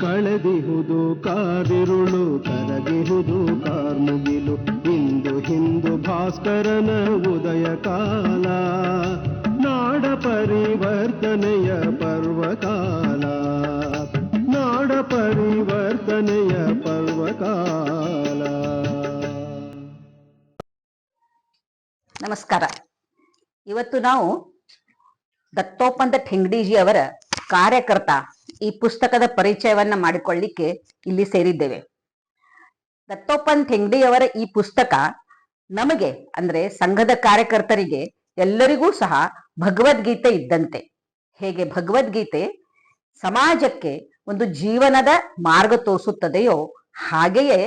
ಕಳೆದಿಹುದು, ಕಾದಿರುಳು, ಕರಗಿಹುದು, ಕಾರ್ಮುಗಿಲು. ಇಂದು ಹಿಂದು ಭಾಸ್ಕರನ ಉದಯ ಕಾಲ, ನಾಡ ಪರಿವರ್ತನೆಯ ಪರ್ವಕಾಲ. ನಾಡ ಪರಿವರ್ತನೆಯ ಪರ್ವಕಾಲ. ನಮಸ್ಕಾರ. ಇವತ್ತು ನಾವು ದತ್ತೋಪಂತ ಠೆಂಗಡಿಜಿ ಅವರ ಕಾರ್ಯಕರ್ತ ಈ ಪುಸ್ತಕದ ಪರಿಚಯವನ್ನ ಮಾಡಿಕೊಳ್ಳಿಕ್ಕೆ ಇಲ್ಲಿ ಸೇರಿದ್ದೇವೆ. ದತ್ತೋಪಂತ್ ಥೆಂಗ್ಡಿಯವರ ಈ ಪುಸ್ತಕ ನಮಗೆ, ಅಂದ್ರೆ ಸಂಘದ ಕಾರ್ಯಕರ್ತರಿಗೆ ಎಲ್ಲರಿಗೂ ಸಹ ಭಗವದ್ಗೀತೆ ಇದ್ದಂತೆ. ಹೇಗೆ ಭಗವದ್ಗೀತೆ? ಸಮಾಜಕ್ಕೆ ಒಂದು ಜೀವನದ ಮಾರ್ಗ ತೋರಿಸುತ್ತದೆಯೋ ಹಾಗೆಯೇ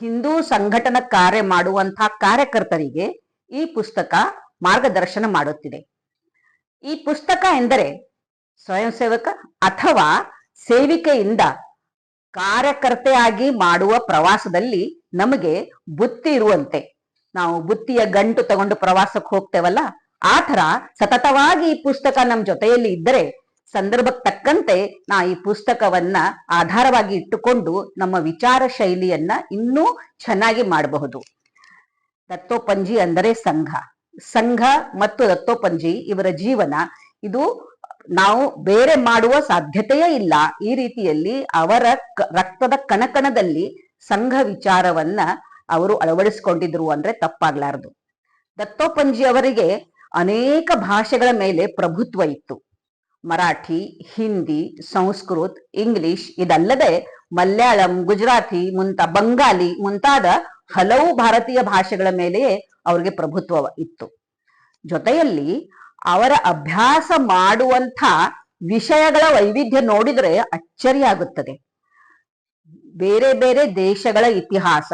ಹಿಂದೂ ಸಂಘಟನ ಕಾರ್ಯ ಮಾಡುವಂತಹ ಕಾರ್ಯಕರ್ತರಿಗೆ ಈ ಪುಸ್ತಕ ಮಾರ್ಗದರ್ಶನ ಮಾಡುತ್ತಿದೆ. ಈ ಪುಸ್ತಕ ಎಂದರೆ ಸ್ವಯಂ ಸೇವಕ ಅಥವಾ ಸೇವಿಕೆಯಿಂದ ಕಾರ್ಯಕರ್ತೆಯಾಗಿ ಮಾಡುವ ಪ್ರವಾಸದಲ್ಲಿ ನಮಗೆ ಬುತ್ತಿ ಇರುವಂತೆ. ನಾವು ಬುತ್ತಿಯ ಗಂಟು ತಗೊಂಡು ಪ್ರವಾಸಕ್ಕೆ ಹೋಗ್ತೇವಲ್ಲ, ಆ ತರ ಸತತವಾಗಿ ಈ ಪುಸ್ತಕ ನಮ್ಮ ಜೊತೆಯಲ್ಲಿ ಇದ್ದರೆ ಸಂದರ್ಭಕ್ಕೆ ತಕ್ಕಂತೆ ನಾ ಈ ಪುಸ್ತಕವನ್ನ ಆಧಾರವಾಗಿ ಇಟ್ಟುಕೊಂಡು ನಮ್ಮ ವಿಚಾರ ಶೈಲಿಯನ್ನ ಇನ್ನೂ ಚೆನ್ನಾಗಿ ಮಾಡಬಹುದು. ದತ್ತೋಪಂಜಿ ಅಂದರೆ ಸಂಘ. ಸಂಘ ಮತ್ತು ದತ್ತೋಪಂಜಿ ಇವರ ಜೀವನ. ಇದು ನಾವು ಬೇರೆ ಮಾಡುವ ಸಾಧ್ಯತೆಯೇ ಇಲ್ಲ. ಈ ರೀತಿಯಲ್ಲಿ ಅವರ ರಕ್ತದ ಕಣಕಣದಲ್ಲಿ ಸಂಘ ವಿಚಾರವನ್ನ ಅವರು ಅಳವಡಿಸಿಕೊಂಡಿದ್ರು ಅಂದ್ರೆ ತಪ್ಪಾಗ್ಲಾರದು. ದತ್ತೋಪಂಜಿ ಅವರಿಗೆ ಅನೇಕ ಭಾಷೆಗಳ ಮೇಲೆ ಪ್ರಭುತ್ವ ಇತ್ತು. ಮರಾಠಿ, ಹಿಂದಿ, ಸಂಸ್ಕೃತ್, ಇಂಗ್ಲಿಷ್ ಇದಲ್ಲದೆ ಮಲಯಾಳಂ, ಗುಜರಾತಿ ಮುಂತ ಬಂಗಾಲಿ ಮುಂತಾದ ಹಲವು ಭಾರತೀಯ ಭಾಷೆಗಳ ಮೇಲೆಯೇ ಅವರಿಗೆ ಪ್ರಭುತ್ವ ಇತ್ತು. ಜೊತೆಯಲ್ಲಿ ಅವರ ಅಭ್ಯಾಸ ಮಾಡುವಂಥ ವಿಷಯಗಳ ವೈವಿಧ್ಯ ನೋಡಿದ್ರೆ ಅಚ್ಚರಿ ಆಗುತ್ತದೆ ಬೇರೆ ಬೇರೆ ದೇಶಗಳ ಇತಿಹಾಸ,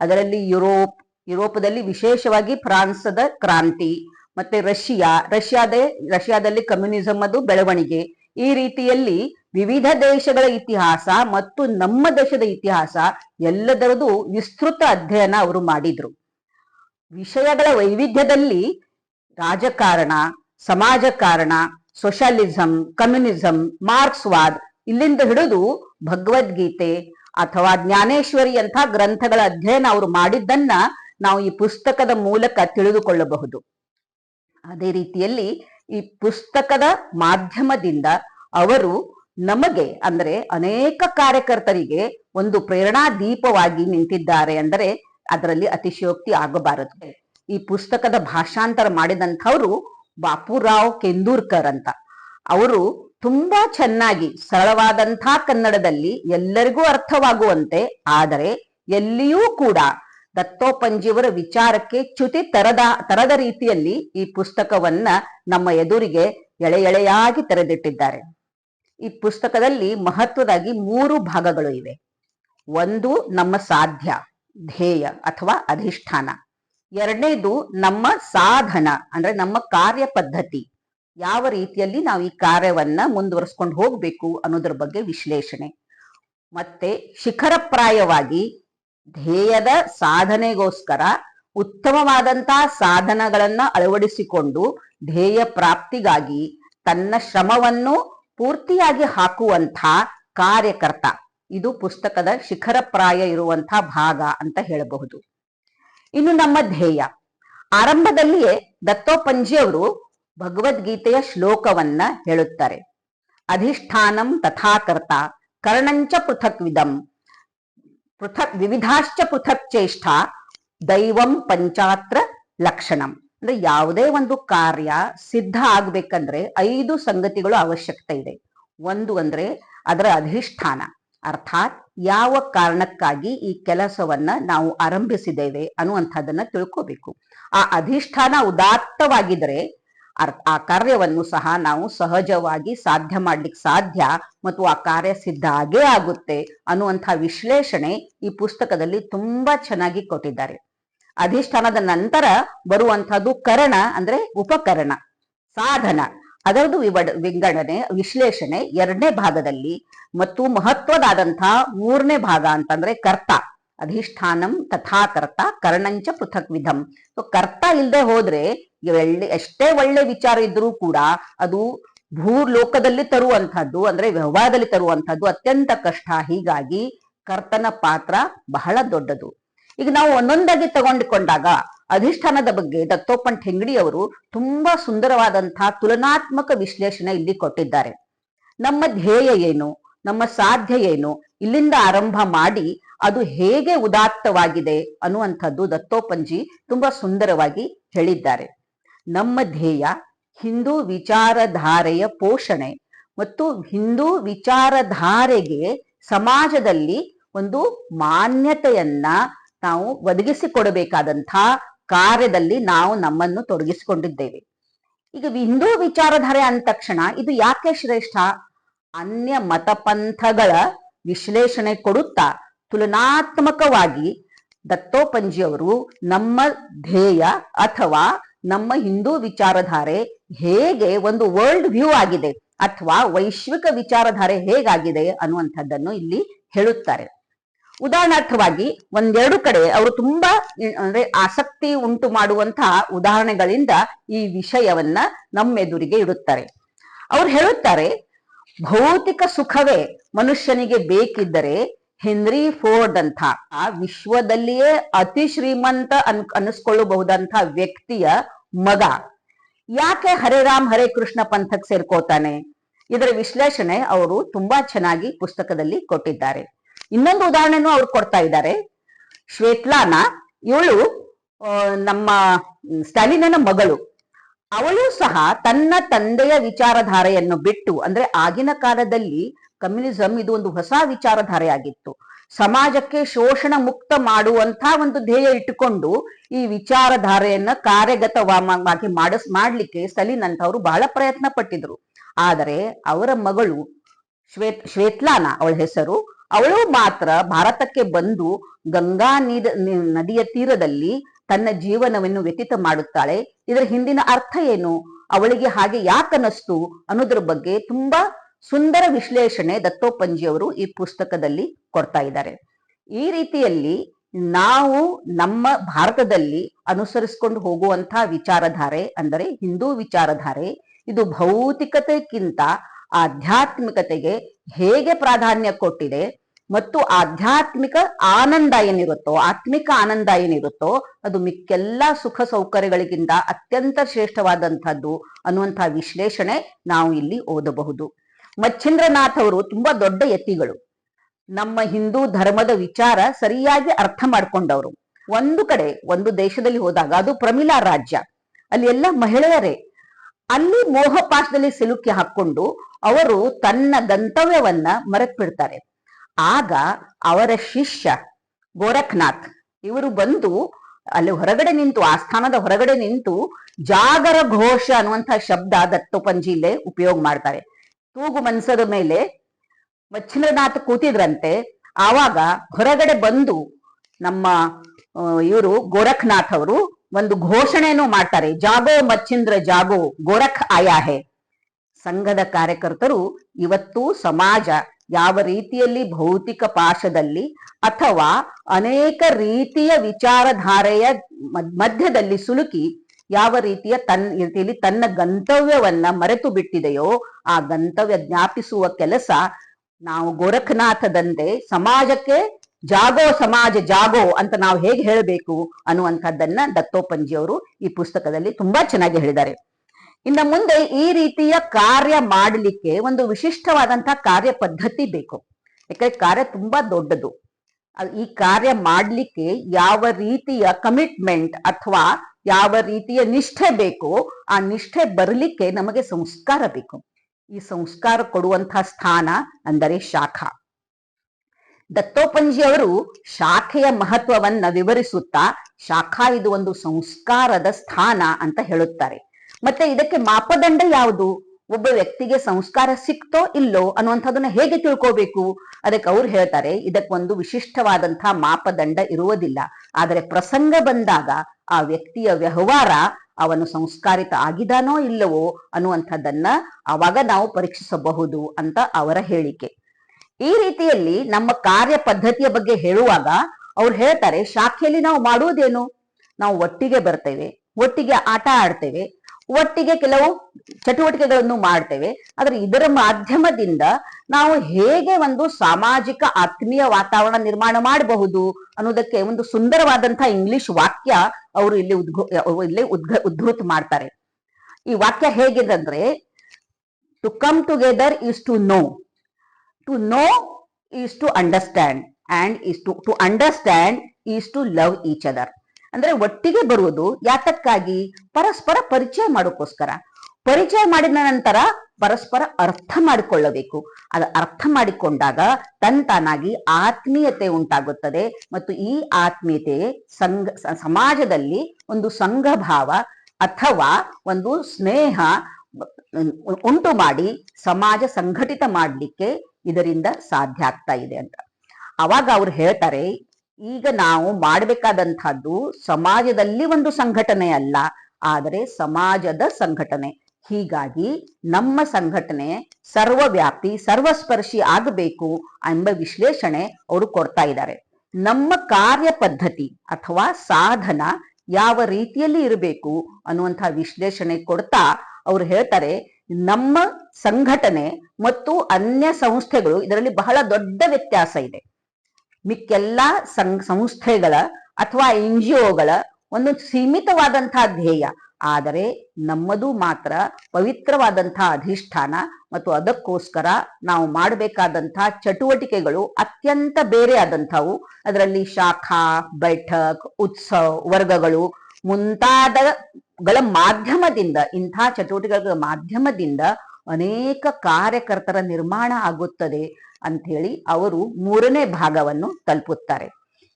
ಅದರಲ್ಲಿ ಯುರೋಪ್, ಯುರೋಪದಲ್ಲಿ ವಿಶೇಷವಾಗಿ ಫ್ರಾನ್ಸದ ಕ್ರಾಂತಿ, ಮತ್ತೆ ರಷ್ಯಾ, ರಷ್ಯಾದ, ರಷ್ಯಾದಲ್ಲಿ ಕಮ್ಯುನಿಸಂ ಅದು ಬೆಳವಣಿಗೆ, ಈ ರೀತಿಯಲ್ಲಿ ವಿವಿಧ ದೇಶಗಳ ಇತಿಹಾಸ ಮತ್ತು ನಮ್ಮ ದೇಶದ ಇತಿಹಾಸ ಎಲ್ಲದರದು ವಿಸ್ತೃತ ಅಧ್ಯಯನ ಅವರು ಮಾಡಿದ್ರು. ವಿಷಯಗಳ ವೈವಿಧ್ಯದಲ್ಲಿ ರಾಜಕಾರಣ ಸಮಾಜಕಾರಣ ಸೋಷಲಿಸಂ, ಕಮ್ಯುನಿಸಂ, ಮಾರ್ಕ್ಸ್ವಾದ್ ಇಲ್ಲಿಂದ ಹಿಡಿದು ಭಗವದ್ಗೀತೆ ಅಥವಾ ಜ್ಞಾನೇಶ್ವರಿ ಅಂತ ಗ್ರಂಥಗಳ ಅಧ್ಯಯನ ಅವರು ಮಾಡಿದ್ದನ್ನ ನಾವು ಈ ಪುಸ್ತಕದ ಮೂಲಕ ತಿಳಿದುಕೊಳ್ಳಬಹುದು. ಅದೇ ರೀತಿಯಲ್ಲಿ ಈ ಪುಸ್ತಕದ ಮಾಧ್ಯಮದಿಂದ ಅವರು ನಮಗೆ ಅಂದರೆ ಅನೇಕ ಕಾರ್ಯಕರ್ತರಿಗೆ ಒಂದು ಪ್ರೇರಣಾ ದೀಪವಾಗಿ ನಿಂತಿದ್ದಾರೆ ಅಂದರೆ ಅದರಲ್ಲಿ ಅತಿಶಯೋಕ್ತಿ ಆಗಬಾರದು. ಈ ಪುಸ್ತಕದ ಭಾಷಾಂತರ ಮಾಡಿದಂಥವರು ಬಾಪುರಾವ್ ಕೆಂದೂರ್ಕರ್ ಅಂತ. ಅವರು ತುಂಬಾ ಚೆನ್ನಾಗಿ ಸರಳವಾದಂಥ ಕನ್ನಡದಲ್ಲಿ ಎಲ್ಲರಿಗೂ ಅರ್ಥವಾಗುವಂತೆ, ಆದರೆ ಎಲ್ಲಿಯೂ ಕೂಡ ದತ್ತೋಪಂಜಿಯವರ ವಿಚಾರಕ್ಕೆ ಚ್ಯುತಿ ತರದ ತರದ ರೀತಿಯಲ್ಲಿ ಈ ಪುಸ್ತಕವನ್ನ ನಮ್ಮ ಎದುರಿಗೆ ಎಳೆ ಎಳೆಯಾಗಿ ತೆರೆದಿಟ್ಟಿದ್ದಾರೆ. ಈ ಪುಸ್ತಕದಲ್ಲಿ ಮಹತ್ವದಾಗಿ ಮೂರು ಭಾಗಗಳು ಇವೆ. ಒಂದು, ನಮ್ಮ ಸಾಧ್ಯ, ಧ್ಯೇಯ ಅಥವಾ ಅಧಿಷ್ಠಾನ. ಎರಡನೇದು ನಮ್ಮ ಸಾಧನ, ಅಂದ್ರೆ ನಮ್ಮ ಕಾರ್ಯ ಪದ್ಧತಿ ಯಾವ ರೀತಿಯಲ್ಲಿ ನಾವು ಈ ಕಾರ್ಯವನ್ನ ಮುಂದುವರಿಸ್ಕೊಂಡು ಹೋಗ್ಬೇಕು ಅನ್ನೋದ್ರ ಬಗ್ಗೆ ವಿಶ್ಲೇಷಣೆ. ಮತ್ತೆ ಶಿಖರಪ್ರಾಯವಾಗಿ ಧ್ಯೇಯದ ಸಾಧನೆಗೋಸ್ಕರ ಉತ್ತಮವಾದಂತಹ ಸಾಧನಗಳನ್ನ ಅಳವಡಿಸಿಕೊಂಡು ಧ್ಯೇಯ ಪ್ರಾಪ್ತಿಗಾಗಿ ತನ್ನ ಶ್ರಮವನ್ನು ಪೂರ್ತಿಯಾಗಿ ಹಾಕುವಂಥ ಕಾರ್ಯಕರ್ತ. ಇದು ಪುಸ್ತಕದ ಶಿಖರಪ್ರಾಯ ಇರುವಂತಹ ಭಾಗ ಅಂತ ಹೇಳಬಹುದು. ಇನ್ನು ನಮ್ಮ ಧ್ಯೇಯ. ಆರಂಭದಲ್ಲಿಯೇ ದತ್ತೋಪಂಜಿ ಅವರು ಭಗವದ್ಗೀತೆಯ ಶ್ಲೋಕವನ್ನ ಹೇಳುತ್ತಾರೆ. ಅಧಿಷ್ಠಾನಂ ತಥಾಕರ್ತ ಕರ್ಣಂಚ ಪೃಥಕ್ ವಿಧಂ ಪೃಥಕ್ ವಿವಿಧಾಶ್ಚ ಪೃಥಕ್ ಚೇಷ್ಟ ದೈವಂ ಪಂಚಾತ್ರ ಲಕ್ಷಣಂ. ಅಂದ್ರೆ ಯಾವುದೇ ಒಂದು ಕಾರ್ಯ ಸಿದ್ಧ ಆಗ್ಬೇಕಂದ್ರೆ ಐದು ಸಂಗತಿಗಳು ಅವಶ್ಯಕತೆ ಇದೆ. ಒಂದು ಅಂದ್ರೆ ಅದರ ಅಧಿಷ್ಠಾನ. ಅರ್ಥಾತ್ ಯಾವ ಕಾರಣಕ್ಕಾಗಿ ಈ ಕೆಲಸವನ್ನ ನಾವು ಆರಂಭಿಸಿದ್ದೇವೆ ಅನ್ನುವಂಥದ್ದನ್ನ ತಿಳ್ಕೋಬೇಕು. ಆ ಅಧಿಷ್ಠಾನ ಉದಾತ್ತವಾಗಿದ್ರೆ ಆ ಕಾರ್ಯವನ್ನು ಸಹ ನಾವು ಸಹಜವಾಗಿ ಸಾಧ್ಯ ಮಾಡ್ಲಿಕ್ಕೆ ಸಾಧ್ಯ ಮತ್ತು ಆ ಕಾರ್ಯ ಸಿದ್ಧ ಆಗೇ ಆಗುತ್ತೆ ಅನ್ನುವಂಥ ವಿಶ್ಲೇಷಣೆ ಈ ಪುಸ್ತಕದಲ್ಲಿ ತುಂಬಾ ಚೆನ್ನಾಗಿ ಕೊಟ್ಟಿದ್ದಾರೆ. ಅಧಿಷ್ಠಾನದ ನಂತರ ಬರುವಂಥದ್ದು ಕರಣ ಅಂದ್ರೆ ಉಪಕರಣ, ಸಾಧನ. ಅದರದ್ದು ವಿವಡ, ವಿಂಗಡಣೆ, ವಿಶ್ಲೇಷಣೆ ಎರಡನೇ ಭಾಗದಲ್ಲಿ ಮತ್ತು ಮಹತ್ವದಾದಂತಹ ಮೂರನೇ ಭಾಗ ಅಂತಂದ್ರೆ ಕರ್ತ, ಅಧಿಷ್ಠಾನಂ ತಥಾ ಕರ್ತ, ಕರ್ಣಂಚ ಪೃಥಕ್ ವಿಧಂ. ಸೊ ಕರ್ತ ಇಲ್ಲದೆ ಹೋದ್ರೆ ಒಳ್ಳೆ ಎಷ್ಟೇ ಒಳ್ಳೆ ವಿಚಾರ ಇದ್ರೂ ಕೂಡ ಅದು ಭೂಲೋಕದಲ್ಲಿ ತರುವಂತಹದ್ದು ಅಂದ್ರೆ ವ್ಯವಹಾರದಲ್ಲಿ ತರುವಂತಹದ್ದು ಅತ್ಯಂತ ಕಷ್ಟ. ಹೀಗಾಗಿ ಕರ್ತನ ಪಾತ್ರ ಬಹಳ ದೊಡ್ಡದು. ಈಗ ನಾವು ಒಂದೊಂದಾಗಿ ತಗೊಂಡುಕೊಂಡಾಗ ಅಧಿಷ್ಠಾನದ ಬಗ್ಗೆ ದತ್ತೋಪನ್ ಹೆಂಗಡಿ ಅವರು ತುಂಬಾ ಸುಂದರವಾದಂತಹ ತುಲನಾತ್ಮಕ ವಿಶ್ಲೇಷಣೆ ಇಲ್ಲಿ ಕೊಟ್ಟಿದ್ದಾರೆ. ನಮ್ಮ ಧ್ಯೇಯ ಏನು? ನಮ್ಮ ಸಾಧ್ಯ ಏನು? ಇಲ್ಲಿಂದ ಆರಂಭ ಮಾಡಿ ಅದು ಹೇಗೆ ಉದಾತ್ತವಾಗಿದೆ ಅನ್ನುವಂಥದ್ದು ದತ್ತೋಪಂಜಿ ತುಂಬಾ ಸುಂದರವಾಗಿ ಹೇಳಿದ್ದಾರೆ. ನಮ್ಮ ಧ್ಯೇಯ ಹಿಂದೂ ವಿಚಾರಧಾರೆಯ ಪೋಷಣೆ ಮತ್ತು ಹಿಂದೂ ವಿಚಾರಧಾರೆಗೆ ಸಮಾಜದಲ್ಲಿ ಒಂದು ಮಾನ್ಯತೆಯನ್ನ ನಾವು ಒದಗಿಸಿಕೊಡಬೇಕಾದಂಥ ಕಾರ್ಯದಲ್ಲಿ ನಾವು ನಮ್ಮನ್ನು ತೊಡಗಿಸಿಕೊಂಡಿದ್ದೇವೆ. ಈಗ ಹಿಂದೂ ವಿಚಾರಧಾರೆ ಅಂದ ತಕ್ಷಣ ಇದು ಯಾಕೆ ಶ್ರೇಷ್ಠ? ಅನ್ಯ ಮತಪಂಥಗಳ ವಿಶ್ಲೇಷಣೆ ಕೊಡುತ್ತಾ ತುಲನಾತ್ಮಕವಾಗಿ ದತ್ತೋಪಂಜಿಯವರು ನಮ್ಮ ಧ್ಯೇಯ ಅಥವಾ ನಮ್ಮ ಹಿಂದೂ ವಿಚಾರಧಾರೆ ಹೇಗೆ ಒಂದು ವರ್ಲ್ಡ್ ವ್ಯೂ ಆಗಿದೆ ಅಥವಾ ವೈಶ್ವಿಕ ವಿಚಾರಧಾರೆ ಹೇಗಾಗಿದೆ ಅನ್ನುವಂಥದ್ದನ್ನು ಇಲ್ಲಿ ಹೇಳುತ್ತಾರೆ. ಉದಾಹರಣಾರ್ಥವಾಗಿ ಒಂದೆರಡು ಕಡೆ ಅವರು ತುಂಬಾ, ಅಂದ್ರೆ ಆಸಕ್ತಿ ಉಂಟು ಮಾಡುವಂತಹ ಉದಾಹರಣೆಗಳಿಂದ ಈ ವಿಷಯವನ್ನ ನಮ್ಮೆದುರಿಗೆ ಇಡುತ್ತಾರೆ. ಅವ್ರು ಹೇಳುತ್ತಾರೆ, ಭೌತಿಕ ಸುಖವೇ ಮನುಷ್ಯನಿಗೆ ಬೇಕಿದ್ದರೆ ಹೆನ್ರಿ ಫೋರ್ಡ್ ಅಂತ, ಆ ವಿಶ್ವದಲ್ಲಿಯೇ ಅತಿ ಶ್ರೀಮಂತ ಅನ್ ಅನಿಸ್ಕೊಳ್ಳಬಹುದಂತ ವ್ಯಕ್ತಿಯ ಮಗ. ಯಾಕೆ ಹರೇ ರಾಮ್, ಹರೇ ಕೃಷ್ಣ ಪಂಥಕ್ ಸೇರ್ಕೋತಾನೆ? ಇದರ ವಿಶ್ಲೇಷಣೆ ಅವರು ತುಂಬಾ ಚೆನ್ನಾಗಿ ಪುಸ್ತಕದಲ್ಲಿ ಕೊಟ್ಟಿದ್ದಾರೆ. ಇನ್ನೊಂದು ಉದಾಹರಣೆನೂ ಅವ್ರು ಕೊಡ್ತಾ ಇದ್ದಾರೆ. ಶ್ವೇತ್ಲಾನ, ಇವಳು ನಮ್ಮ ಸ್ಟಾಲಿನನ ಮಗಳು. ಅವಳು ಸಹ ತನ್ನ ತಂದೆಯ ವಿಚಾರಧಾರೆಯನ್ನು ಬಿಟ್ಟು, ಅಂದ್ರೆ ಆಗಿನ ಕಾಲದಲ್ಲಿ ಕಮ್ಯುನಿಸಂ ಇದು ಒಂದು ಹೊಸ ವಿಚಾರಧಾರೆ ಆಗಿತ್ತು ಸಮಾಜಕ್ಕೆ ಶೋಷಣ ಮುಕ್ತ ಮಾಡುವಂತ ಒಂದು ಧ್ಯೇಯ ಇಟ್ಟುಕೊಂಡು ಈ ವಿಚಾರಧಾರೆಯನ್ನ ಕಾರ್ಯಗತವಾಗಿ ಮಾಡಿಸ್, ಮಾಡ್ಲಿಕ್ಕೆ ಸ್ಟಲಿನ್ ಅಂತವರು ಬಹಳ ಪ್ರಯತ್ನ ಪಟ್ಟಿದ್ರು ಆದರೆ ಅವರ ಮಗಳು ಶ್ವೇತ್, ಶ್ವೇತ್ಲಾನ ಅವಳ ಹೆಸರು ಅವಳು ಮಾತ್ರ ಭಾರತಕ್ಕೆ ಬಂದು ಗಂಗಾ ನೀದ ನದಿಯ ತೀರದಲ್ಲಿ ತನ್ನ ಜೀವನವನ್ನು ವ್ಯತೀತ ಮಾಡುತ್ತಾಳೆ. ಇದರ ಹಿಂದಿನ ಅರ್ಥ ಏನು? ಅವಳಿಗೆ ಹಾಗೆ ಯಾಕನಸ್ತು ಅನ್ನೋದ್ರ ಬಗ್ಗೆ ತುಂಬಾ ಸುಂದರ ವಿಶ್ಲೇಷಣೆ ದತ್ತೋಪಂಜಿಯವರು ಈ ಪುಸ್ತಕದಲ್ಲಿ ಕೊಡ್ತಾ ಇದ್ದಾರೆ. ಈ ರೀತಿಯಲ್ಲಿ ನಾವು ನಮ್ಮ ಭಾರತದಲ್ಲಿ ಅನುಸರಿಸಿಕೊಂಡು ಹೋಗುವಂತಹ ವಿಚಾರಧಾರೆ ಅಂದರೆ ಹಿಂದೂ ವಿಚಾರಧಾರೆ, ಇದು ಭೌತಿಕತೆಗಿಂತ ಆಧ್ಯಾತ್ಮಿಕತೆಗೆ ಹೇಗೆ ಪ್ರಾಧಾನ್ಯ ಕೊಟ್ಟಿದೆ? ಮತ್ತು ಆಧ್ಯಾತ್ಮಿಕ ಆನಂದ ಏನಿರುತ್ತೋ, ಆತ್ಮಿಕ ಆನಂದ ಏನಿರುತ್ತೋ, ಅದು ಮಿಕ್ಕೆಲ್ಲ ಸುಖ ಸೌಕರ್ಯಗಳಿಗಿಂತ ಅತ್ಯಂತ ಶ್ರೇಷ್ಠವಾದಂಥದ್ದು ಅನ್ನುವಂಥ ವಿಶ್ಲೇಷಣೆ ನಾವು ಇಲ್ಲಿ ಓದಬಹುದು. ಮಚ್ಛೇಂದ್ರನಾಥ್ ಅವರು ತುಂಬಾ ದೊಡ್ಡ ಯತಿಗಳು. ನಮ್ಮ ಹಿಂದೂ ಧರ್ಮದ ವಿಚಾರ ಸರಿಯಾಗಿ ಅರ್ಥ ಮಾಡ್ಕೊಂಡವರು. ಒಂದು ಕಡೆ ಒಂದು ದೇಶದಲ್ಲಿ ಹೋದಾಗ, ಅದು ಪ್ರಮಿಲಾ ರಾಜ್ಯ. ಅಲ್ಲಿ ಎಲ್ಲ ಮಹಿಳೆಯರೇ. ಅಲ್ಲಿ ಮೋಹಪಾಶದಲ್ಲಿ ಸಿಲುಕಿ ಹಾಕೊಂಡು ಅವರು ತನ್ನ ಗಂತವ್ಯವನ್ನ ಮರೆತು ಬಿಡ್ತಾರೆ ಆಗ ಅವರ ಶಿಷ್ಯ ಗೋರಖ್ನಾಥ್, ಇವರು ಬಂದು ಅಲ್ಲಿ ಹೊರಗಡೆ ನಿಂತು ಆಸ್ಥಾನದ ಹೊರಗಡೆ ನಿಂತು ಜಾಗರ ಘೋಷ ಅನ್ನುವಂತಹ ಶಬ್ದ ದತ್ತಪಂಜಿಲೆ ಉಪಯೋಗ ಮಾಡ್ತಾರೆ. ತೂಗು ಮನಸದ ಮೇಲೆ ಮಚ್ಚಿಂದ್ರನಾಥ್ ಕೂತಿದ್ರಂತೆ, ಆವಾಗ ಹೊರಗಡೆ ಬಂದು ನಮ್ಮ ಇವರು ಗೋರಖ್ನಾಥ್ ಅವರು ಒಂದು ಘೋಷಣೆಯನ್ನು ಮಾಡ್ತಾರೆ. ಜಾಗೋ ಮಚ್ಚಿಂದ್ರ ಜಾಗೋ ಗೋರಖ್ ಆಯಾಹೆ. ಸಂಘದ ಕಾರ್ಯಕರ್ತರು ಇವತ್ತು ಸಮಾಜ ಯಾವ ರೀತಿಯಲ್ಲಿ ಭೌತಿಕ ಪಾಶದಲ್ಲಿ ಅಥವಾ ಅನೇಕ ರೀತಿಯ ವಿಚಾರಧಾರೆಯ ಮಧ್ಯದಲ್ಲಿ ಸುಲುಕಿ ಯಾವ ರೀತಿಯ ತನ್ನ ರೀತಿಯಲ್ಲಿ ತನ್ನ ಗಂತವ್ಯವನ್ನ ಮರೆತು ಬಿಟ್ಟಿದೆಯೋ ಆ ಗಂತವ್ಯ ಜ್ಞಾಪಿಸುವ ಕೆಲಸ ನಾವು ಗೋರಖನಾಥದಂತೆ ಸಮಾಜಕ್ಕೆ ಜಾಗೋ ಸಮಾಜ ಜಾಗೋ ಅಂತ ನಾವು ಹೇಗೆ ಹೇಳಬೇಕು ಅನ್ನುವಂಥದ್ದನ್ನ ದತ್ತೋಪಂಜಿಯವರು ಈ ಪುಸ್ತಕದಲ್ಲಿ ತುಂಬಾ ಚೆನ್ನಾಗಿ ಹೇಳಿದ್ದಾರೆ. ಇನ್ನ ಮುಂದೆ ಈ ರೀತಿಯ ಕಾರ್ಯ ಮಾಡಲಿಕ್ಕೆ ಒಂದು ವಿಶಿಷ್ಟವಾದಂತಹ ಕಾರ್ಯ ಪದ್ಧತಿ ಬೇಕು. ಯಾಕಂದ್ರೆ ಕಾರ್ಯ ತುಂಬಾ ದೊಡ್ಡದು. ಈ ಕಾರ್ಯ ಮಾಡಲಿಕ್ಕೆ ಯಾವ ರೀತಿಯ ಕಮಿಟ್ಮೆಂಟ್ ಅಥವಾ ಯಾವ ರೀತಿಯ ನಿಷ್ಠೆ ಬೇಕೋ, ಆ ನಿಷ್ಠೆ ಬರಲಿಕ್ಕೆ ನಮಗೆ ಸಂಸ್ಕಾರ ಬೇಕು. ಈ ಸಂಸ್ಕಾರ ಕೊಡುವಂತಹ ಸ್ಥಾನ ಅಂದರೆ ಶಾಖಾ. ದತ್ತೋಪಂಜಿ ಅವರು ಶಾಖೆಯ ಮಹತ್ವವನ್ನ ವಿವರಿಸುತ್ತಾ, ಶಾಖಾ ಇದು ಒಂದು ಸಂಸ್ಕಾರದ ಸ್ಥಾನ ಅಂತ ಹೇಳುತ್ತಾರೆ. ಮತ್ತೆ ಇದಕ್ಕೆ ಮಾಪದಂಡ ಯಾವುದು? ಒಬ್ಬ ವ್ಯಕ್ತಿಗೆ ಸಂಸ್ಕಾರ ಸಿಕ್ತೋ ಇಲ್ಲೋ ಅನ್ನುವಂಥದ್ದನ್ನ ಹೇಗೆ ತಿಳ್ಕೋಬೇಕು? ಅದಕ್ಕೆ ಅವ್ರು ಹೇಳ್ತಾರೆ ಇದಕ್ಕೊಂದು ವಿಶಿಷ್ಟವಾದಂತಹ ಮಾಪದಂಡ ಇರುವುದಿಲ್ಲ. ಆದರೆ ಪ್ರಸಂಗ ಬಂದಾಗ ಆ ವ್ಯಕ್ತಿಯ ವ್ಯವಹಾರ ಅವನು ಸಂಸ್ಕಾರಿತ ಆಗಿದಾನೋ ಇಲ್ಲವೋ ಅನ್ನುವಂಥದ್ದನ್ನ ಅವಾಗ ನಾವು ಪರೀಕ್ಷಿಸಬಹುದು ಅಂತ ಅವರ ಹೇಳಿಕೆ. ಈ ರೀತಿಯಲ್ಲಿ ನಮ್ಮ ಕಾರ್ಯ ಪದ್ಧತಿಯ ಬಗ್ಗೆ ಹೇಳುವಾಗ ಅವ್ರು ಹೇಳ್ತಾರೆ, ಶಾಖೆಯಲ್ಲಿ ನಾವು ಮಾಡುವುದೇನು? ನಾವು ಒಟ್ಟಿಗೆ ಬರ್ತೇವೆ, ಒಟ್ಟಿಗೆ ಆಟ ಆಡ್ತೇವೆ ಒಟ್ಟಿಗೆ ಕೆಲವು ಚಟುವಟಿಕೆಗಳನ್ನು ಮಾಡ್ತೇವೆ. ಆದ್ರೆ ಇದರ ಮಾಧ್ಯಮದಿಂದ ನಾವು ಹೇಗೆ ಒಂದು ಸಾಮಾಜಿಕ ಆತ್ಮೀಯ ವಾತಾವರಣ ನಿರ್ಮಾಣ ಮಾಡಬಹುದು ಅನ್ನೋದಕ್ಕೆ ಒಂದು ಸುಂದರವಾದಂತಹ ಇಂಗ್ಲಿಷ್ ವಾಕ್ಯ ಅವರು ಇಲ್ಲಿ ಉದ್ಘೋ, ಇಲ್ಲಿ ಉದ್ಘ, ಉದ್ಧೃತ ಮಾಡ್ತಾರೆ. ಈ ವಾಕ್ಯ ಹೇಗಿದೆ ಅಂದ್ರೆ to come together is to know to know is to understand and is to to understand is to love each other ಅಂದ್ರೆ ಒಟ್ಟಿಗೆ ಬರುವುದು ಯಾತಕ್ಕಾಗಿ? ಪರಸ್ಪರ ಪರಿಚಯ ಮಾಡೋಕ್ಕೋಸ್ಕರ. ಪರಿಚಯ ಮಾಡಿದ ನಂತರ ಪರಸ್ಪರ ಅರ್ಥ ಮಾಡಿಕೊಳ್ಳಬೇಕು. ಅದು ಅರ್ಥ ಮಾಡಿಕೊಂಡಾಗ ತಂತಾನಾಗಿ ಆತ್ಮೀಯತೆ ಉಂಟಾಗುತ್ತದೆ ಮತ್ತು ಈ ಆತ್ಮೀಯತೆ ಸಂಘ ಸಮಾಜದಲ್ಲಿ ಒಂದು ಸಂಘಭಾವ ಅಥವಾ ಒಂದು ಸ್ನೇಹ ಉಂಟು ಮಾಡಿ ಸಮಾಜ ಸಂಘಟಿತ ಮಾಡಲಿಕ್ಕೆ ಇದರಿಂದ ಸಾಧ್ಯ ಆಗ್ತಾ ಇದೆ ಅಂತ. ಅವಾಗ ಅವ್ರು ಹೇಳ್ತಾರೆ ಈಗ ನಾವು ಮಾಡಬೇಕಾದಂತಹದ್ದು ಸಮಾಜದಲ್ಲಿ ಒಂದು ಸಂಘಟನೆ ಅಲ್ಲ, ಆದರೆ ಸಮಾಜದ ಸಂಘಟನೆ. ಹೀಗಾಗಿ ನಮ್ಮ ಸಂಘಟನೆ ಸರ್ವವ್ಯಾಪಿ, ಸರ್ವಸ್ಪರ್ಶಿ ಆಗಬೇಕು ಎಂಬ ವಿಶ್ಲೇಷಣೆ ಅವರು ಕೊಡ್ತಾ ಇದ್ದಾರೆ. ನಮ್ಮ ಕಾರ್ಯ ಪದ್ಧತಿ ಅಥವಾ ಸಾಧನ ಯಾವ ರೀತಿಯಲ್ಲಿ ಇರಬೇಕು ಅನ್ನುವಂಥ ವಿಶ್ಲೇಷಣೆ ಕೊಡ್ತಾ ಅವ್ರು ಹೇಳ್ತಾರೆ, ನಮ್ಮ ಸಂಘಟನೆ ಮತ್ತು ಅನ್ಯ ಸಂಸ್ಥೆಗಳು ಇದರಲ್ಲಿ ಬಹಳ ದೊಡ್ಡ ವ್ಯತ್ಯಾಸ ಇದೆ. ಮಿಕ್ಕೆಲ್ಲ ಸಂ ಸಂಸ್ಥೆಗಳ ಅಥವಾ ಎನ್ ಜಿ ಒಗಳ ಒಂದು ಸೀಮಿತವಾದಂತಹ ಧ್ಯೇಯ. ಆದರೆ ನಮ್ಮದು ಮಾತ್ರ ಪವಿತ್ರವಾದಂತಹ ಅಧಿಷ್ಠಾನ ಮತ್ತು ಅದಕ್ಕೋಸ್ಕರ ನಾವು ಮಾಡಬೇಕಾದಂತಹ ಚಟುವಟಿಕೆಗಳು ಅತ್ಯಂತ ಬೇರೆ ಆದಂಥವು. ಅದರಲ್ಲಿ ಶಾಖಾ, ಬೈಠಕ್, ಉತ್ಸವ, ವರ್ಗಗಳು ಮುಂತಾದಗಳ ಮಾಧ್ಯಮದಿಂದ, ಇಂಥ ಚಟುವಟಿಕೆಗಳ ಮಾಧ್ಯಮದಿಂದ ಅನೇಕ ಕಾರ್ಯಕರ್ತರ ನಿರ್ಮಾಣ ಆಗುತ್ತದೆ. ಅಂಥೇಳಿ ಅವರು ಮೂರನೇ ಭಾಗವನ್ನು ತಲುಪುತ್ತಾರೆ.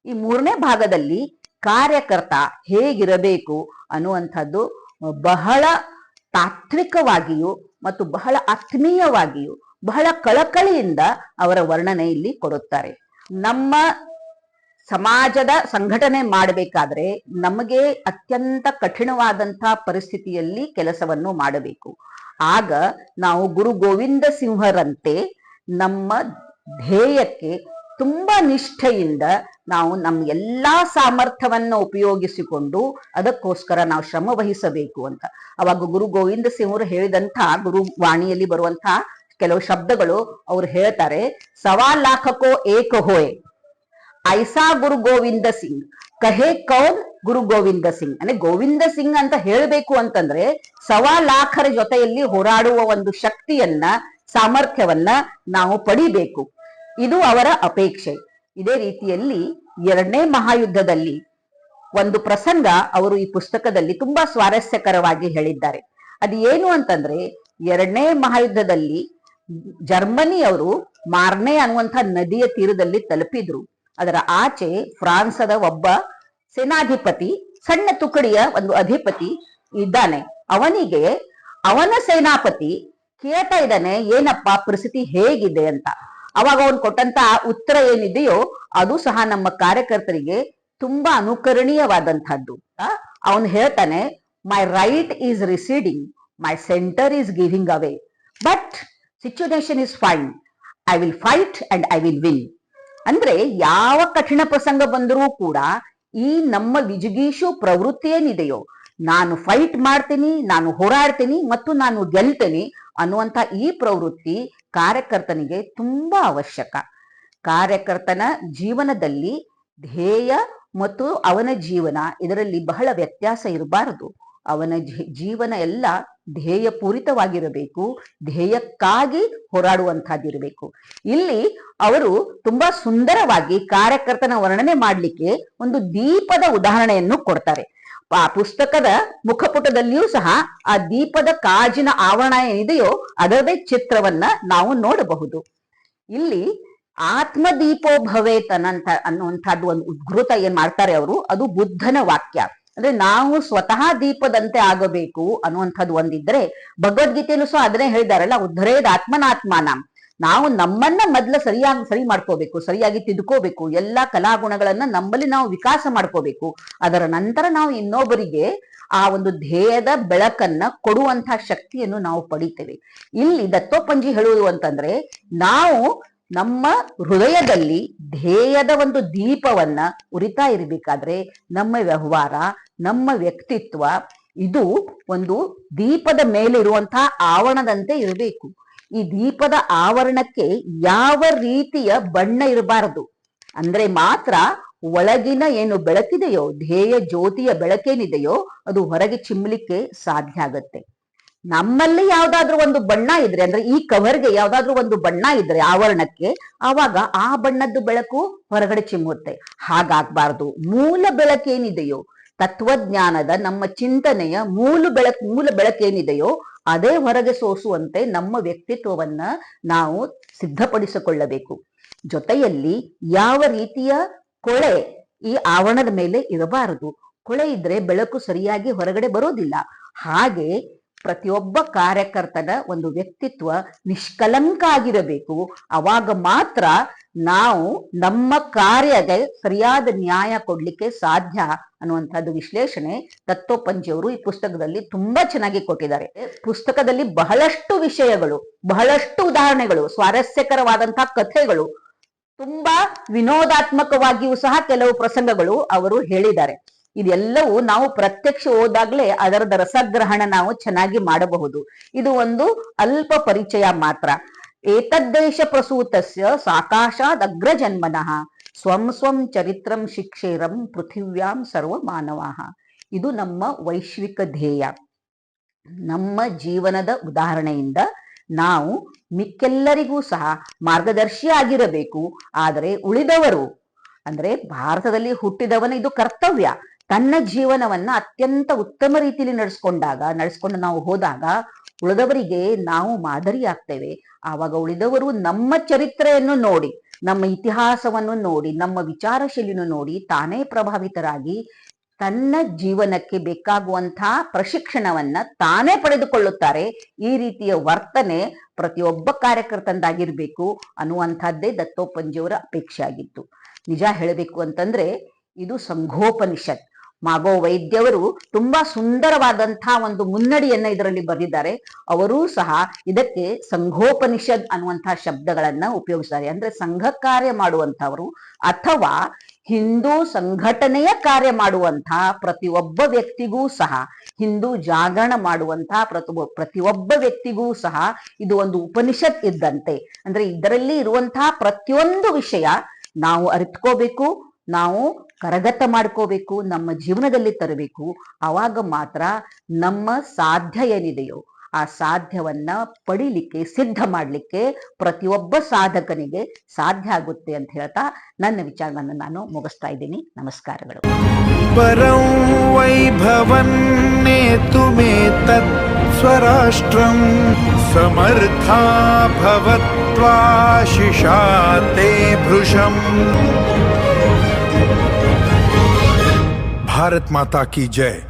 ಈ ಮೂರನೇ ಭಾಗದಲ್ಲಿ ಕಾರ್ಯಕರ್ತ ಹೇಗಿರಬೇಕು ಅನ್ನುವಂಥದ್ದು ಬಹಳ ತಾತ್ವಿಕವಾಗಿಯೂ ಮತ್ತು ಬಹಳ ಆತ್ಮೀಯವಾಗಿಯೂ, ಬಹಳ ಕಳಕಳಿಯಿಂದ ಅವರ ವರ್ಣನೆ ಇಲ್ಲಿ ಕೊಡುತ್ತಾರೆ. ನಮ್ಮ ಸಮಾಜದ ಸಂಘಟನೆ ಮಾಡಬೇಕಾದ್ರೆ ನಮಗೆ ಅತ್ಯಂತ ಕಠಿಣವಾದಂತಹ ಪರಿಸ್ಥಿತಿಯಲ್ಲಿ ಕೆಲಸವನ್ನು ಮಾಡಬೇಕು. ಆಗ ನಾವು ಗುರು ಗೋವಿಂದ ಸಿಂಹರಂತೆ ನಮ್ಮ ಧ್ಯೇಯಕ್ಕೆ ತುಂಬಾ ನಿಷ್ಠೆಯಿಂದ ನಾವು ನಮ್ಮ ಎಲ್ಲಾ ಸಾಮರ್ಥ್ಯವನ್ನು ಉಪಯೋಗಿಸಿಕೊಂಡು ಅದಕ್ಕೋಸ್ಕರ ನಾವು ಶ್ರಮ ವಹಿಸಬೇಕು ಅಂತ. ಅವಾಗ ಗುರು ಗೋವಿಂದ ಸಿಂಹರು ಹೇಳಿದಂತ ಗುರು ವಾಣಿಯಲ್ಲಿ ಬರುವಂತಹ ಕೆಲವು ಶಬ್ದಗಳು ಅವ್ರು ಹೇಳ್ತಾರೆ, ಸವಾ ಲಾಖಕೋ ಏಕ ಹೋಯ್, ಐಸಾ ಗುರು ಗೋವಿಂದ ಸಿಂಗ್, ಕಹೆ ಕೌನ್ ಗುರು ಗೋವಿಂದ ಸಿಂಗ್. ಅಂದ್ರೆ ಗೋವಿಂದ ಸಿಂಗ್ ಅಂತ ಹೇಳಬೇಕು ಅಂತಂದ್ರೆ ಸವಾ ಲಾಖರ ಜೊತೆಯಲ್ಲಿ ಹೋರಾಡುವ ಒಂದು ಶಕ್ತಿಯನ್ನ ಸಾಮರ್ಥ್ಯವನ್ನ ನಾವು ಪಡಿಬೇಕು. ಇದು ಅವರ ಅಪೇಕ್ಷೆ. ಇದೇ ರೀತಿಯಲ್ಲಿ ಎರಡನೇ ಮಹಾಯುದ್ಧದಲ್ಲಿ ಒಂದು ಪ್ರಸಂಗ ಅವರು ಈ ಪುಸ್ತಕದಲ್ಲಿ ತುಂಬಾ ಸ್ವಾರಸ್ಯಕರವಾಗಿ ಹೇಳಿದ್ದಾರೆ. ಅದು ಏನು ಅಂತಂದ್ರೆ, ಎರಡನೇ ಮಹಾಯುದ್ಧದಲ್ಲಿ ಜರ್ಮನಿಯವರು ಮಾರ್ನೆ ಅನ್ನುವಂಥ ನದಿಯ ತೀರದಲ್ಲಿ ತಲುಪಿದ್ರು. ಅದರ ಆಚೆ ಫ್ರಾನ್ಸದ ಒಬ್ಬ ಸೇನಾಧಿಪತಿ, ಸಣ್ಣ ತುಕಡಿಯ ಒಂದು ಅಧಿಪತಿ ಇದ್ದಾನೆ. ಅವನಿಗೆ ಅವನ ಸೇನಾಪತಿ ಕೇಳ್ತಾ ಇದ್ದಾನೆ, ಏನಪ್ಪ ಪರಿಸ್ಥಿತಿ ಹೇಗಿದೆ ಅಂತ. ಅವಾಗ ಅವನು ಕೊಟ್ಟಂತ ಉತ್ತರ ಏನಿದೆಯೋ, ಅದು ಸಹ ನಮ್ಮ ಕಾರ್ಯಕರ್ತರಿಗೆ ತುಂಬಾ ಅನುಕರಣೀಯವಾದಂತಹದ್ದು ಅವನು ಹೇಳ್ತಾನೆ my right is receding my centre is giving away but situation is fine I will fight and I will win ಅಂದ್ರೆ ಯಾವ ಕಠಿಣ ಪ್ರಸಂಗ ಬಂದರೂ ಕೂಡ ಈ ನಮ್ಮ ವಿಜಿಗೀಷು ಪ್ರವೃತ್ತಿ ಏನಿದೆಯೋ ನಾನು ಫೈಟ್ ಮಾಡ್ತೀನಿ, ನಾನು ಹೋರಾಡ್ತೀನಿ ಮತ್ತು ನಾನು ಗೆಲ್ತೀನಿ ಅನ್ನುವಂಥ ಈ ಪ್ರವೃತ್ತಿ ಕಾರ್ಯಕರ್ತನಿಗೆ ತುಂಬಾ ಅವಶ್ಯಕ. ಕಾರ್ಯಕರ್ತನ ಜೀವನದಲ್ಲಿ ಧ್ಯೇಯ ಮತ್ತು ಅವನ ಜೀವನ ಇದರಲ್ಲಿ ಬಹಳ ವ್ಯತ್ಯಾಸ ಇರಬಾರದು. ಅವನ ಜೀವನ ಎಲ್ಲ ಧ್ಯೇಯ ಪೂರಿತವಾಗಿರಬೇಕು ಧ್ಯೇಯಕ್ಕಾಗಿ ಹೋರಾಡುವಂತಹದ್ದಿರಬೇಕು ಇಲ್ಲಿ ಅವರು ತುಂಬಾ ಸುಂದರವಾಗಿ ಕಾರ್ಯಕರ್ತನ ವರ್ಣನೆ ಮಾಡಲಿಕ್ಕೆ ಒಂದು ದೀಪದ ಉದಾಹರಣೆಯನ್ನು ಕೊಡ್ತಾರೆ. ಆ ಪುಸ್ತಕದ ಮುಖಪುಟದಲ್ಲಿಯೂ ಸಹ ಆ ದೀಪದ ಕಾಜಿನ ಆವರಣ ಏನಿದೆಯೋ ಅದರದೇ ಚಿತ್ರವನ್ನ ನಾವು ನೋಡಬಹುದು. ಇಲ್ಲಿ ಆತ್ಮದೀಪೋ ಭವೇತ್ ಅನ್ನಂತ ಅನ್ನುವಂಥದ್ದು ಒಂದು ಉದ್ಘೃತ ಏನ್ ಮಾಡ್ತಾರೆ ಅವರು, ಅದು ಬುದ್ಧನ ವಾಕ್ಯ. ಅಂದ್ರೆ ನಾವು ಸ್ವತಃ ದೀಪದಂತೆ ಆಗಬೇಕು ಅನ್ನುವಂಥದ್ದು ಒಂದಿದ್ರೆ ಭಗವದ್ಗೀತೆಯಲ್ಲೂ ಸಹ ಅದನ್ನೇ ಹೇಳಿದಾರಲ್ಲ, ಉದ್ಧರೇದ್ ಆತ್ಮನಾತ್ಮಾನಂ. ನಾವು ನಮ್ಮನ್ನ ಮೊದ್ಲ ಸರಿಯಾಗಿ ಸರಿ ಮಾಡ್ಕೋಬೇಕು, ಸರಿಯಾಗಿ ತಿದ್ಕೋಬೇಕು, ಎಲ್ಲಾ ಕಲಾಗುಣಗಳನ್ನ ನಮ್ಮಲ್ಲಿ ನಾವು ವಿಕಾಸ ಮಾಡ್ಕೋಬೇಕು. ಅದರ ನಂತರ ನಾವು ಇನ್ನೊಬ್ಬರಿಗೆ ಆ ಒಂದು ಧ್ಯೇಯದ ಬೆಳಕನ್ನ ಕೊಡುವಂತಹ ಶಕ್ತಿಯನ್ನು ನಾವು ಪಡಿತೇವೆ. ಇಲ್ಲಿ ದತ್ತೋಪಂಜಿ ಹೇಳುವುದು ಅಂತಂದ್ರೆ, ನಾವು ನಮ್ಮ ಹೃದಯದಲ್ಲಿ ಧ್ಯೇಯದ ಒಂದು ದೀಪವನ್ನ ಉರಿತಾ ಇರಬೇಕಾದ್ರೆ ನಮ್ಮ ವ್ಯವಹಾರ, ನಮ್ಮ ವ್ಯಕ್ತಿತ್ವ, ಇದು ಒಂದು ದೀಪದ ಮೇಲಿರುವಂತಹ ಆವರಣದಂತೆ ಇರಬೇಕು. ಈ ದೀಪದ ಆವರಣಕ್ಕೆ ಯಾವ ರೀತಿಯ ಬಣ್ಣ ಇರಬಾರದು? ಅಂದ್ರೆ ಮಾತ್ರ ಒಳಗಿನ ಏನು ಬೆಳಕಿದೆಯೋ, ಧ್ಯೇಯ ಜ್ಯೋತಿಯ ಬೆಳಕೇನಿದೆಯೋ, ಅದು ಹೊರಗೆ ಚಿಮ್ಲಿಕ್ಕೆ ಸಾಧ್ಯ ಆಗತ್ತೆ. ನಮ್ಮಲ್ಲಿ ಯಾವ್ದಾದ್ರೂ ಒಂದು ಬಣ್ಣ ಇದ್ರೆ, ಅಂದ್ರೆ ಈ ಕವರ್ಗೆ ಯಾವ್ದಾದ್ರೂ ಒಂದು ಬಣ್ಣ ಇದ್ರೆ ಆವರಣಕ್ಕೆ, ಆವಾಗ ಆ ಬಣ್ಣದ್ದು ಬೆಳಕು ಹೊರಗಡೆ ಚಿಮ್ಮುತ್ತೆ. ಹಾಗಾಗ್ಬಾರ್ದು. ಮೂಲ ಬೆಳಕೇನಿದೆಯೋ, ತತ್ವಜ್ಞಾನದ ನಮ್ಮ ಚಿಂತನೆಯ ಮೂಲ ಬೆಳಕು, ಮೂಲ ಬೆಳಕೇನಿದೆಯೋ ಅದೇ ಹೊರಗೆ ಸೋಸುವಂತೆ ನಮ್ಮ ವ್ಯಕ್ತಿತ್ವವನ್ನ ನಾವು ಸಿದ್ಧಪಡಿಸಿಕೊಳ್ಳಬೇಕು. ಜೊತೆಯಲ್ಲಿ ಯಾವ ರೀತಿಯ ಕೊಳೆ ಈ ಆವರಣದ ಮೇಲೆ ಇರಬಾರದು. ಕೊಳೆ ಇದ್ರೆ ಬೆಳಕು ಸರಿಯಾಗಿ ಹೊರಗಡೆ ಬರೋದಿಲ್ಲ. ಹಾಗೆ ಪ್ರತಿಯೊಬ್ಬ ಕಾರ್ಯಕರ್ತನ ಒಂದು ವ್ಯಕ್ತಿತ್ವ ನಿಷ್ಕಲಂಕ ಆಗಿರಬೇಕು ಅವಾಗ ಮಾತ್ರ ನಾವು ನಮ್ಮ ಕಾರ್ಯಗೆ ಸರಿಯಾದ ನ್ಯಾಯ ಕೊಡ್ಲಿಕ್ಕೆ ಸಾಧ್ಯ ಅನ್ನುವಂಥದ್ದು ವಿಶ್ಲೇಷಣೆ ದತ್ತೋಪಂಜಿಯವರು ಈ ಪುಸ್ತಕದಲ್ಲಿ ತುಂಬಾ ಚೆನ್ನಾಗಿ ಕೊಟ್ಟಿದ್ದಾರೆ. ಪುಸ್ತಕದಲ್ಲಿ ಬಹಳಷ್ಟು ವಿಷಯಗಳು, ಬಹಳಷ್ಟು ಉದಾಹರಣೆಗಳು ಸ್ವಾರಸ್ಯಕರವಾದಂತಹ ಕಥೆಗಳು, ತುಂಬಾ ವಿನೋದಾತ್ಮಕವಾಗಿಯೂ ಸಹ ಕೆಲವು ಪ್ರಸಂಗಗಳು ಅವರು ಹೇಳಿದ್ದಾರೆ. ಇದೆಲ್ಲವೂ ನಾವು ಪ್ರತ್ಯಕ್ಷ ಓದಾಗ್ಲೇ ಅದರದ ರಸಗ್ರಹಣ ನಾವು ಚೆನ್ನಾಗಿ ಮಾಡಬಹುದು. ಇದು ಒಂದು ಅಲ್ಪ ಪರಿಚಯ ಮಾತ್ರ. ಏತದ್ದೇಶ ಪ್ರಸೂತಸ್ಯ ಸಾಕಾಶಾದ್ ಅಗ್ರಜನ್ಮನಃ. ಸ್ವಂ ಸ್ವಂ ಚರಿತ್ರಂ ಶಿಕ್ಷೇರಂ ಪೃಥಿವ್ಯಾಂ ಸರ್ವ ಮಾನವಾಹ ಇದು ನಮ್ಮ ವೈಶ್ವಿಕ ಧ್ಯೇಯ. ನಮ್ಮ ಜೀವನದ ಉದಾಹರಣೆಯಿಂದ ನಾವು ಮಿಕ್ಕೆಲ್ಲರಿಗೂ ಸಹ ಮಾರ್ಗದರ್ಶಿ ಆಗಿರಬೇಕು ಆದರೆ ಉಳಿದವರು, ಅಂದ್ರೆ ಭಾರತದಲ್ಲಿ ಹುಟ್ಟಿದವನ ಇದು ಕರ್ತವ್ಯ. ತನ್ನ ಜೀವನವನ್ನ ಅತ್ಯಂತ ಉತ್ತಮ ರೀತಿಯಲ್ಲಿ ನಡೆಸ್ಕೊಂಡಾಗ, ನಡೆಸ್ಕೊಂಡು ನಾವು ಹೋದಾಗ ಉಳಿದವರಿಗೆ ನಾವು ಮಾದರಿ ಆಗ್ತೇವೆ. ಆವಾಗ ಉಳಿದವರು ನಮ್ಮ ಚರಿತ್ರೆಯನ್ನು ನೋಡಿ, ನಮ್ಮ ಇತಿಹಾಸವನ್ನು ನೋಡಿ, ನಮ್ಮ ವಿಚಾರಶೈಲಿಯನ್ನು ನೋಡಿ ತಾನೇ ಪ್ರಭಾವಿತರಾಗಿ ತನ್ನ ಜೀವನಕ್ಕೆ ಬೇಕಾಗುವಂತಹ ಪ್ರಶಿಕ್ಷಣವನ್ನ ತಾನೇ ಪಡೆದುಕೊಳ್ಳುತ್ತಾರೆ. ಈ ರೀತಿಯ ವರ್ತನೆ ಪ್ರತಿಯೊಬ್ಬ ಕಾರ್ಯಕರ್ತಂದಾಗಿರ್ಬೇಕು ಅನ್ನುವಂಥದ್ದೇ ದತ್ತೋಪಂಜಿಯವರ ಅಪೇಕ್ಷೆ ಆಗಿತ್ತು ನಿಜ ಹೇಳಬೇಕು ಅಂತಂದ್ರೆ ಇದು ಸಂಘೋಪನಿಷತ್. ಮಾಗೋ ವೈದ್ಯವರು ತುಂಬಾ ಸುಂದರವಾದಂತಹ ಒಂದು ಮುನ್ನಡಿಯನ್ನ ಇದರಲ್ಲಿ ಬರೆದಿದ್ದಾರೆ. ಅವರೂ ಸಹ ಇದಕ್ಕೆ ಸಂಘೋಪನಿಷದ್ ಅನ್ನುವಂತಹ ಶಬ್ದಗಳನ್ನ ಉಪಯೋಗಿಸ್ತಾರೆ. ಅಂದ್ರೆ ಸಂಘ ಕಾರ್ಯ ಮಾಡುವಂತವರು ಅಥವಾ ಹಿಂದೂ ಸಂಘಟನೆಯ ಕಾರ್ಯ ಮಾಡುವಂತಹ ಪ್ರತಿಯೊಬ್ಬ ವ್ಯಕ್ತಿಗೂ ಸಹ, ಹಿಂದೂ ಜಾಗರಣ ಮಾಡುವಂತಹ ಪ್ರತಿ ಪ್ರತಿಯೊಬ್ಬ ವ್ಯಕ್ತಿಗೂ ಸಹ ಇದು ಒಂದು ಉಪನಿಷತ್ ಇದ್ದಂತೆ. ಅಂದ್ರೆ ಇದರಲ್ಲಿ ಇರುವಂತಹ ಪ್ರತಿಯೊಂದು ವಿಷಯ ನಾವು ಅರಿತ್ಕೋಬೇಕು ನಾವು ಕರಗತ ಮಾಡ್ಕೋಬೇಕು, ನಮ್ಮ ಜೀವನದಲ್ಲಿ ತರಬೇಕು, ಆವಾಗ ಮಾತ್ರ ನಮ್ಮ ಸಾಧ್ಯ ಏನಿದೆಯೋ ಆ ಸಾಧ್ಯವನ್ನ ಪಡಿಲಿಕ್ಕೆ, ಸಿದ್ಧ ಮಾಡಲಿಕ್ಕೆ ಪ್ರತಿಯೊಬ್ಬ ಸಾಧಕನಿಗೆ ಸಾಧ್ಯ ಆಗುತ್ತೆ ಅಂತ ಹೇಳ್ತಾ ನನ್ನ ವಿಚಾರವನ್ನು ನಾನು ಮುಗಿಸ್ತಾ ಇದ್ದೀನಿ. ನಮಸ್ಕಾರಗಳು. ಪರಂ ವೈಭವನ್ನೇ ತುಮೇ ತತ್ ಸ್ವರಾಷ್ಟ್ರಂ ಸಮರ್ಥ ಭವತ್ವಾಶಿಷಾತೆ ಭೃಶಂ. भारत माता की जय।